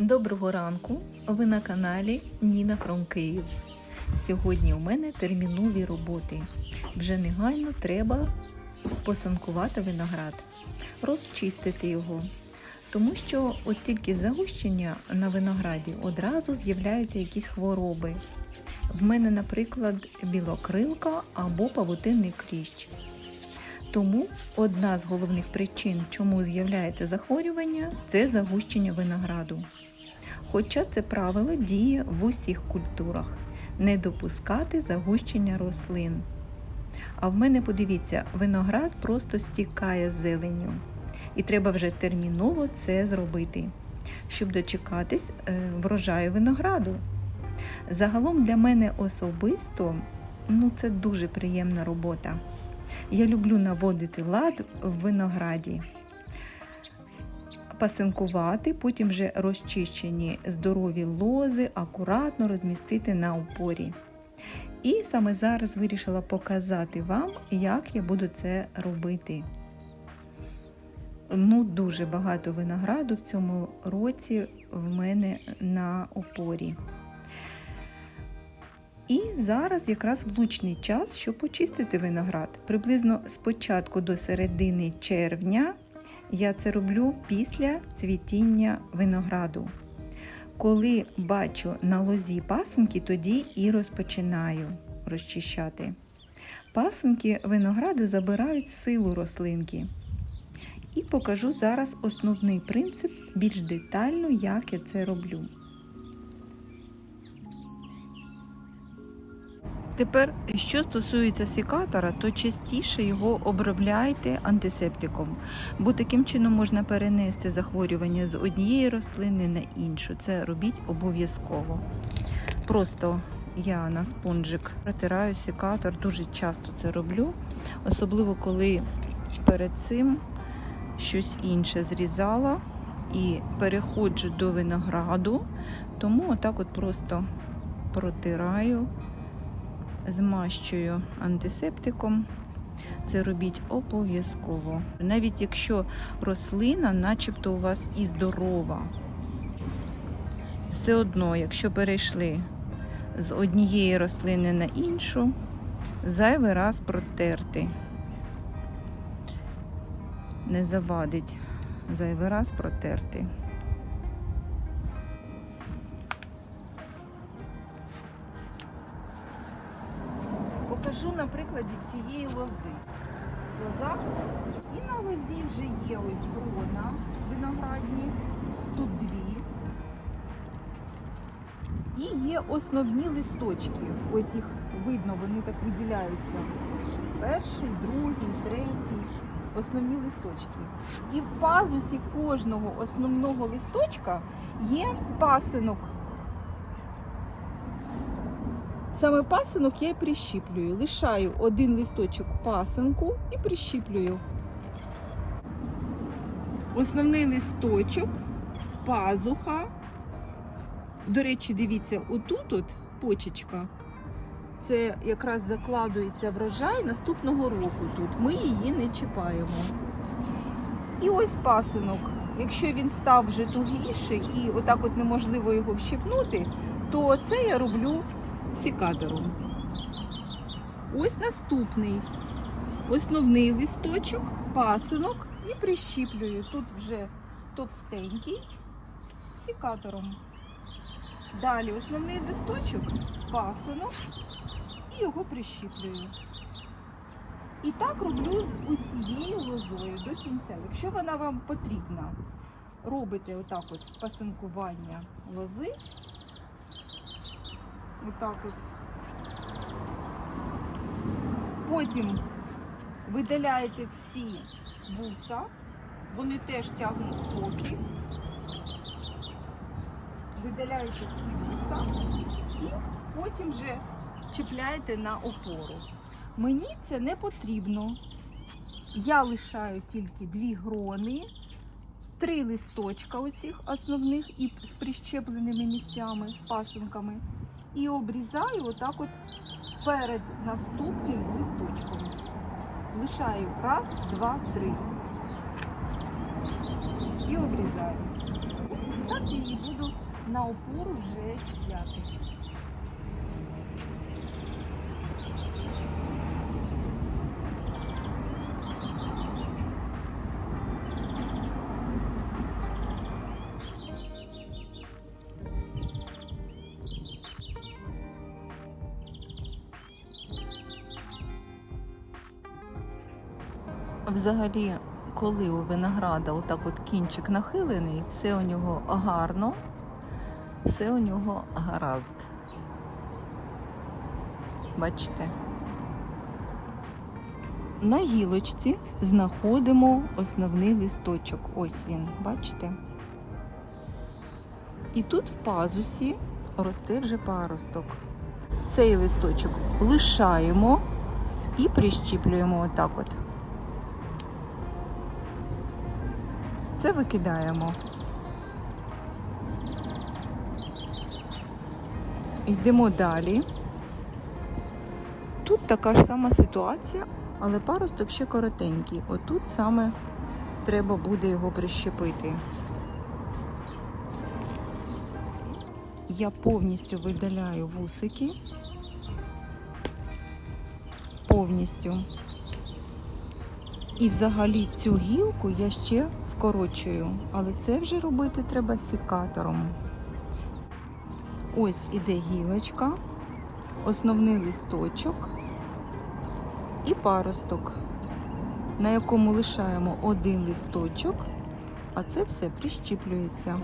Доброго ранку! Ви на каналі Ніна From Київ. Сьогодні у мене термінові роботи. Вже негайно треба посанкувати виноград, розчистити його. Тому що от тільки загущення на винограді одразу з'являються якісь хвороби. В мене, наприклад, білокрилка або павутинний кліщ. Тому одна з головних причин, чому з'являється захворювання, це загущення винограду. Хоча це правило діє в усіх культурах не допускати загущення рослин. А в мене, подивіться, виноград просто стікає з зеленню. І треба вже терміново це зробити, щоб дочекатись е, врожаю винограду. Загалом для мене особисто ну, це дуже приємна робота. Я люблю наводити лад в винограді, пасинкувати, потім вже розчищені здорові лози, акуратно розмістити на опорі. І саме зараз вирішила показати вам, як я буду це робити. Ну, дуже багато винограду в цьому році в мене на опорі. І зараз якраз влучний час, щоб почистити виноград. Приблизно з початку до середини червня я це роблю після цвітіння винограду. Коли бачу на лозі пасинки, тоді і розпочинаю розчищати. Пасинки винограду забирають силу рослинки. І покажу зараз основний принцип більш детально, як я це роблю. Тепер, що стосується секатора, то частіше його обробляйте антисептиком, бо таким чином можна перенести захворювання з однієї рослини на іншу. Це робіть обов'язково. Просто я на спонжик протираю секатор, дуже часто це роблю, особливо коли перед цим щось інше зрізала і переходжу до винограду, тому отак от просто протираю змащую антисептиком. Це робіть обов'язково. Навіть якщо рослина, начебто у вас і здорова. Все одно, якщо перейшли з однієї рослини на іншу, зайвий раз протерти. Не завадить зайвий раз протерти. Покажу на прикладі цієї лози. Лоза. І на лозі вже є ось грона виноградні. Тут дві. І є основні листочки. Ось їх видно, вони так виділяються. Перший, другий, третій. Основні листочки. І в пазусі кожного основного листочка є пасинок. Саме пасинок я і прищіплюю. Лишаю один листочок пасинку і прищіплюю. Основний листочок, пазуха. До речі, дивіться, отут от почечка. Це якраз закладується врожай наступного року тут. Ми її не чіпаємо. І ось пасинок. Якщо він став вже тугіший і отак от неможливо його вщипнути, то це я роблю секатором. Ось наступний основний листочок, пасинок і прищіплюю. Тут вже товстенький секатором. Далі основний листочок, пасинок і його прищіплюю. І так роблю з усією лозою до кінця. Якщо вона вам потрібна, робите отак от пасинкування лози. Отак от. Потім видаляєте всі вуса, вони теж тягнуть соки. Видаляєте всі вуса і потім вже чіпляєте на опору. Мені це не потрібно. Я лишаю тільки дві грони, три листочка оцих основних і з прищепленими місцями, з пасинками. І обрізаю отак от перед наступним листочком. Лишаю раз, два, три. І обрізаю. І так я її буду на опору вже чіпляти. Взагалі, коли у винограда отак от кінчик нахилений, все у нього гарно, все у нього гаразд. Бачите? На гілочці знаходимо основний листочок. Ось він, бачите? І тут в пазусі росте вже паросток. Цей листочок лишаємо і прищіплюємо отак от. Це викидаємо. Йдемо далі. Тут така ж сама ситуація, але паросток ще коротенький. Отут саме треба буде його прищепити. Я повністю видаляю вусики. Повністю. І взагалі цю гілку я ще вкорочую, але це вже робити треба сікатором. Ось іде гілочка, основний листочок і паросток, на якому лишаємо один листочок, а це все прищіплюється.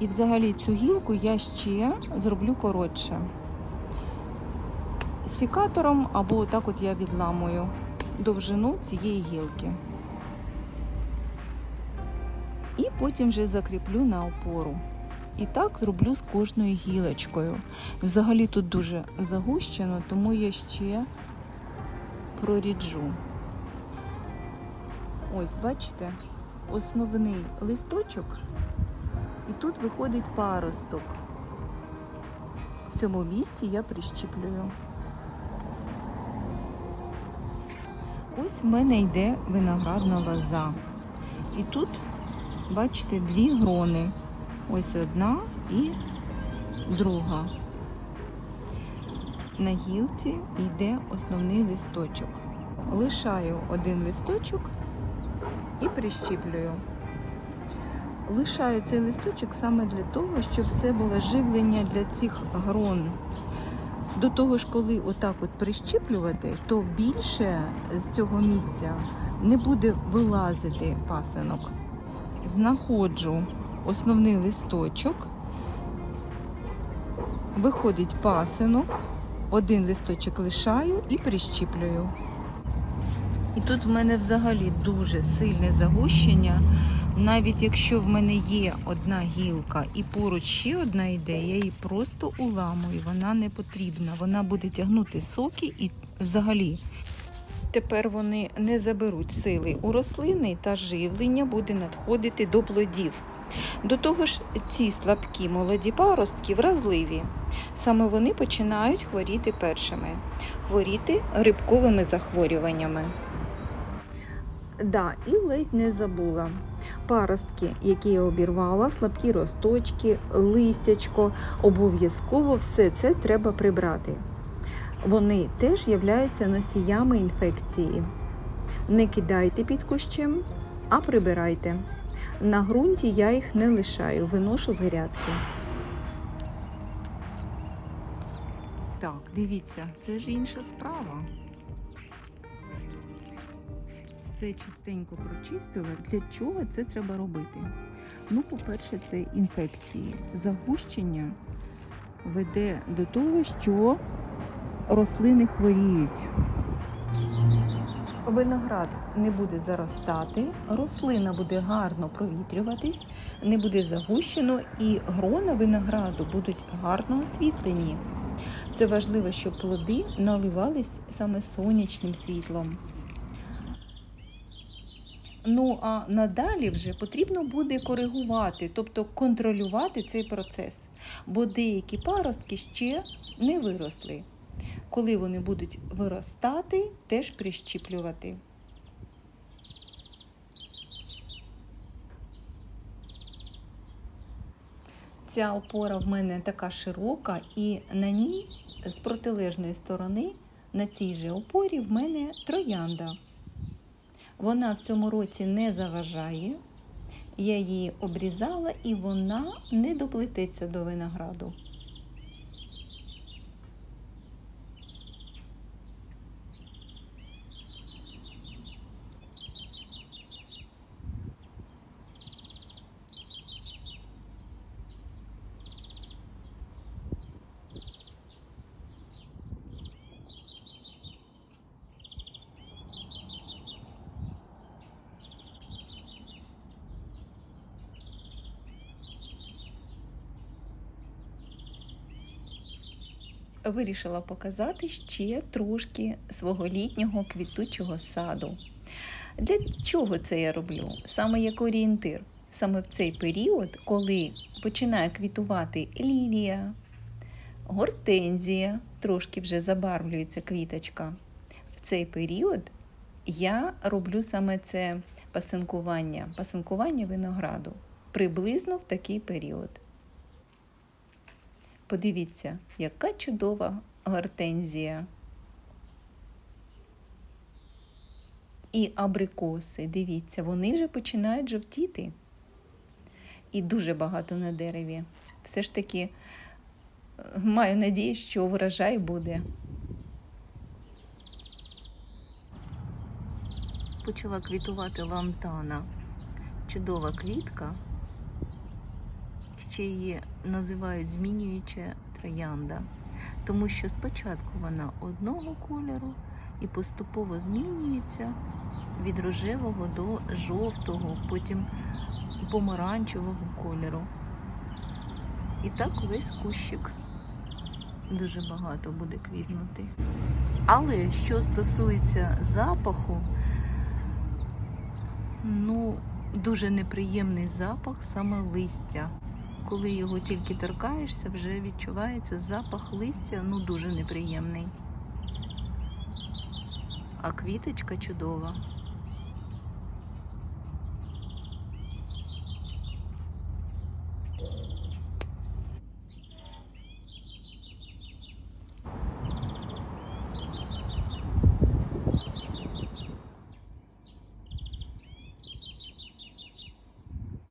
І взагалі цю гілку я ще зроблю коротше сікатором або так от я відламую довжину цієї гілки. І потім вже закріплю на опору. І так зроблю з кожною гілочкою. Взагалі тут дуже загущено, тому я ще проріджу. Ось, бачите, основний листочок, і тут виходить паросток. В цьому місці я прищіплюю. Ось в мене йде виноградна лоза. І тут, бачите, дві грони. Ось одна і друга. На гілці йде основний листочок. Лишаю один листочок і прищіплюю. Лишаю цей листочок саме для того, щоб це було живлення для цих грон. До того ж, коли отак от прищіплювати, то більше з цього місця не буде вилазити пасинок. Знаходжу основний листочок, виходить пасинок, один листочок лишаю і прищіплюю. І тут в мене взагалі дуже сильне загущення. Навіть якщо в мене є одна гілка і поруч ще одна йде, я її просто уламую, вона не потрібна. Вона буде тягнути соки і взагалі тепер вони не заберуть сили у рослини та живлення буде надходити до плодів. До того ж, ці слабкі молоді паростки вразливі. Саме вони починають хворіти першими, хворіти грибковими захворюваннями. Да, і ледь не забула. Паростки, які я обірвала, слабкі росточки, листячко, обов'язково все це треба прибрати. Вони теж являються носіями інфекції. Не кидайте під кущем, а прибирайте. На ґрунті я їх не лишаю, виношу з грядки. Так, дивіться, це ж інша справа все частенько прочистила. Для чого це треба робити? Ну, по-перше, це інфекції. Загущення веде до того, що рослини хворіють. Виноград не буде заростати, рослина буде гарно провітрюватись, не буде загущено і грона винограду будуть гарно освітлені. Це важливо, щоб плоди наливались саме сонячним світлом. Ну а надалі вже потрібно буде коригувати, тобто контролювати цей процес, бо деякі паростки ще не виросли. Коли вони будуть виростати, теж прищіплювати. Ця опора в мене така широка, і на ній з протилежної сторони, на цій же опорі, в мене троянда. Вона в цьому році не заважає. Я її обрізала і вона не доплететься до винограду. Вирішила показати ще трошки свого літнього квітучого саду. Для чого це я роблю? Саме як орієнтир. Саме в цей період, коли починає квітувати лілія, гортензія, трошки вже забарвлюється квіточка. В цей період я роблю саме це пасинкування, пасинкування винограду приблизно в такий період. Подивіться, яка чудова гортензія. І абрикоси, дивіться, вони вже починають жовтіти. І дуже багато на дереві. Все ж таки маю надію, що врожай буде. Почала квітувати лантана. Чудова квітка. Ще її називають змінююча троянда, тому що спочатку вона одного кольору і поступово змінюється від рожевого до жовтого, потім помаранчевого кольору. І так весь кущик дуже багато буде квітнути. Але що стосується запаху, ну, дуже неприємний запах саме листя. Коли його тільки торкаєшся, вже відчувається запах листя, ну дуже неприємний. А квіточка чудова.